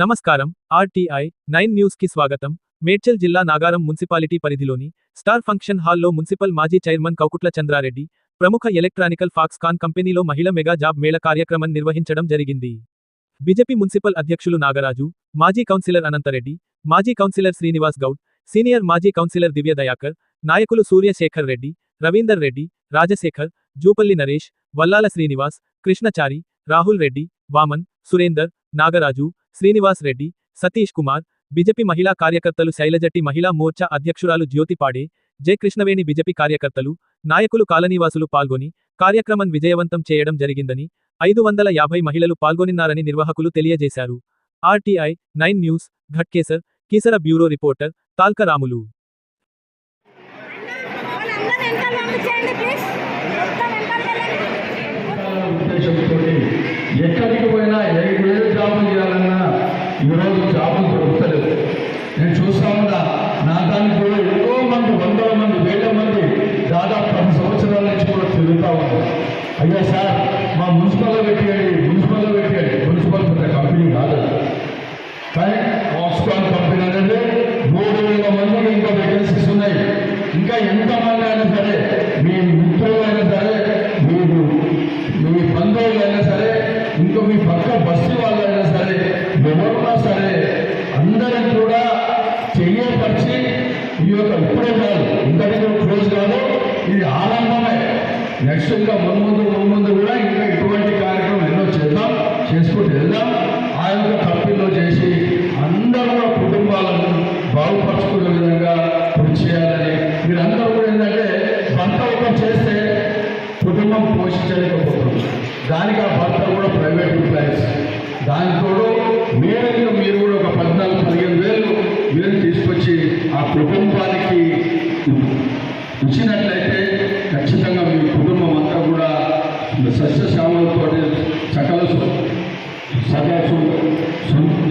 నమస్కారం RTI nine న్యూస్కి స్వాగతం. మేడ్చల్ జిల్లా నాగారం మున్సిపాలిటీ పరిధిలోని స్టార్ ఫంక్షన్ హాల్లో మున్సిపల్ మాజీ చైర్మన్ కౌకుట్ల చంద్రారెడ్డి ప్రముఖ ఎలక్ట్రానికల్ ఫాక్స్కాన్ కంపెనీలో మహిళ మెగా జాబ్ మేళ కార్యక్రమం నిర్వహించడం జరిగింది. బీజేపీ మున్సిపల్ అధ్యక్షులు నాగరాజు మాజీ కౌన్సిలర్ అనంతరెడ్డి మాజీ కౌన్సిలర్ శ్రీనివాస్ గౌడ్ సీనియర్ మాజీ కౌన్సిలర్ దివ్య దయాకర్ నాయకులు సూర్యశేఖర్ రెడ్డి రవీందర్ రెడ్డి రాజశేఖర్ జూపల్లి నరేష్ వల్లాల శ్రీనివాస్ కృష్ణచారి రాహుల్ రెడ్డి వామన్ సురేందర్ నాగరాజు శ్రీనివాస్ రెడ్డి సతీష్ కుమార్ బీజేపీ మహిళా కార్యకర్తలు శైలజట్టి మహిళా మోర్చా అధ్యక్షురాలు జ్యోతి పాడే జె కృష్ణవేణి బీజేపీ కార్యకర్తలు నాయకులు కాలనీవాసులు పాల్గొని కార్యక్రమం విజయవంతం చేయడం జరిగిందని ఐదు వందల యాభై మహిళలు పాల్గొనిన్నారని నిర్వాహకులు తెలియజేశారు. RTI nine news Ghatkesar Keesara bureau reporter Talkaramulu. ఎక్కడికి పోయినా ఏ జాబులు ఈరోజు జాబులు దొరుకుతలేదు నేను చూస్తా ఉన్నా నా దానికి కూడా ఎంతో మంది వందల మంది వేల మంది దాదాపు పది సంవత్సరాల నుంచి కూడా తిరుగుతూ ఉన్నారు. అయ్యా సార్ మా మున్సిపల్లో పెట్టేయండి మున్సిపల్లో పెట్టేయండి మున్సిపల్ పెద్ద కంపెనీ కాదు కానీ ఆక్స్ఫాన్ కంపెనీ అనేది మూడు వేల మందికి ఇంకా వేకెన్సీస్ ఉన్నాయి. ఇంకా ఎంతమంది నెక్స్ట్ ఇంకా ముందు ముందు కూడా ఇంకా ఇటువంటి కార్యక్రమం ఎన్నో చేద్దాం చేసుకుంటూ వెళ్దాం. ఆ యొక్క కంపెనీలో చేసి అందరూ కుటుంబాలను బాగుపరుచుకునే విధంగా కృషి చేయాలని. మీరందరూ కూడా ఏంటంటే భర్త ఒక చేస్తే కుటుంబం పోషించలేకపోతుంది. దానికి ఆ భర్త కూడా ప్రైవేట్ ఎంప్లాయీస్. దానితో మీరు మీరు కూడా ఒక పద్నాలుగు పదిహేను వేలు మీరు తీసుకొచ్చి ఆ కుటుంబానికి ఇచ్చినట్లయితే thank you.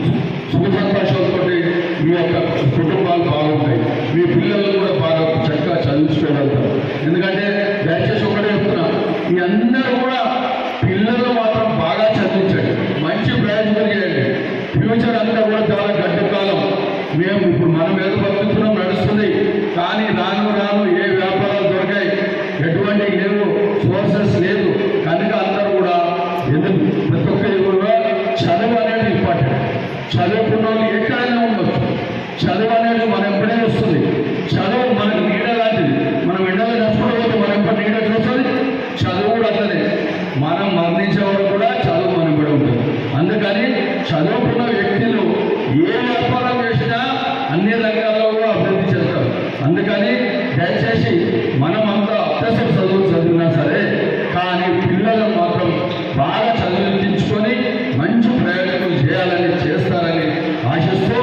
అందుకని దయచేసి మనమంతా అభ్యసర చదువు చదివినా సరే కానీ పిల్లలు మాత్రం బాగా చదివించుకొని మంచి ప్రయోజనం చేయాలని చేస్తారని ఆశిస్తూ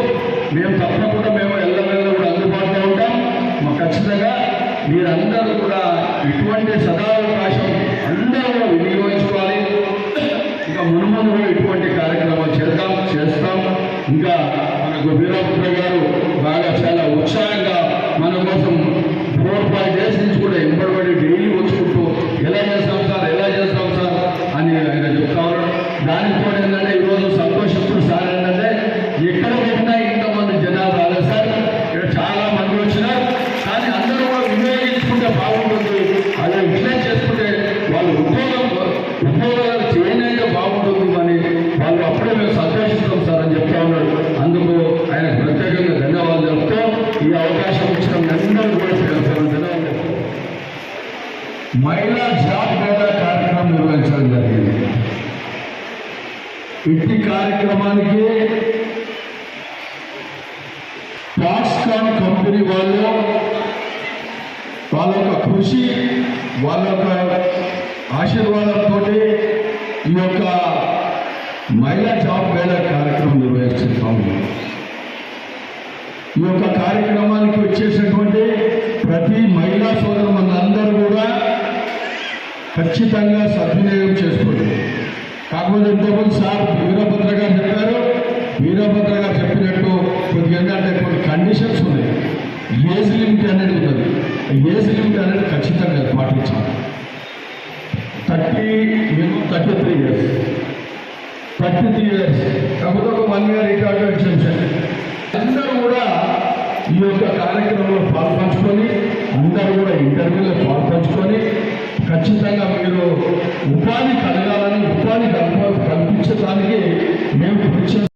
మేము తప్పకుండా మేము ఎల్లవెల్ల కూడా అందుబాటులో ఉంటాం. ఖచ్చితంగా మీరందరూ కూడా ఇటువంటి సదావకాశం అందరూ కూడా వినియోగించుకోవాలి. ఇంకా మునుముందు ఇటువంటి కార్యక్రమాలు చేద్దాం చేస్తాం. ఇంకా మన వీరభద్ర మహిళా జాబ్ మేళా కార్యక్రమం నిర్వహించడం జరిగింది ఇట్టి కార్యక్రమానికి ఫాక్స్కాన్ కంపెనీ వాళ్ళు వాళ్ళ యొక్క కృషి వాళ్ళ యొక్క ఆశీర్వాదంతో ఈ యొక్క మహిళా జాబ్ మేళా కార్యక్రమం నిర్వహిస్తున్నాము ఈ యొక్క కార్యక్రమానికి వచ్చేసినటువంటి ఖచ్చితంగా సద్వినియోగం చేసుకోండి. కాకపోతే ఇంతకుముందు సార్ వీరభద్ర గారు చెప్పారు. వీరభద్ర గారు చెప్పినట్టు కొద్దిగా ఏంటంటే కొన్ని కండిషన్స్ ఉన్నాయి. ఏజ్ లిమిట్ అనేది ఉన్నది. ఏజ్ లిమిట్ అనేది ఖచ్చితంగా పాటించాలి. Thirty minimum thirty three years thirty three years కాకపోతే ఒక వన్ ఇయర్ రికార్డు అందరూ కూడా ఈ యొక్క కార్యక్రమంలో పాల్పంచుకొని ఉపాధి కలగాలని ఉపాధి కల్ప కల్పించడానికి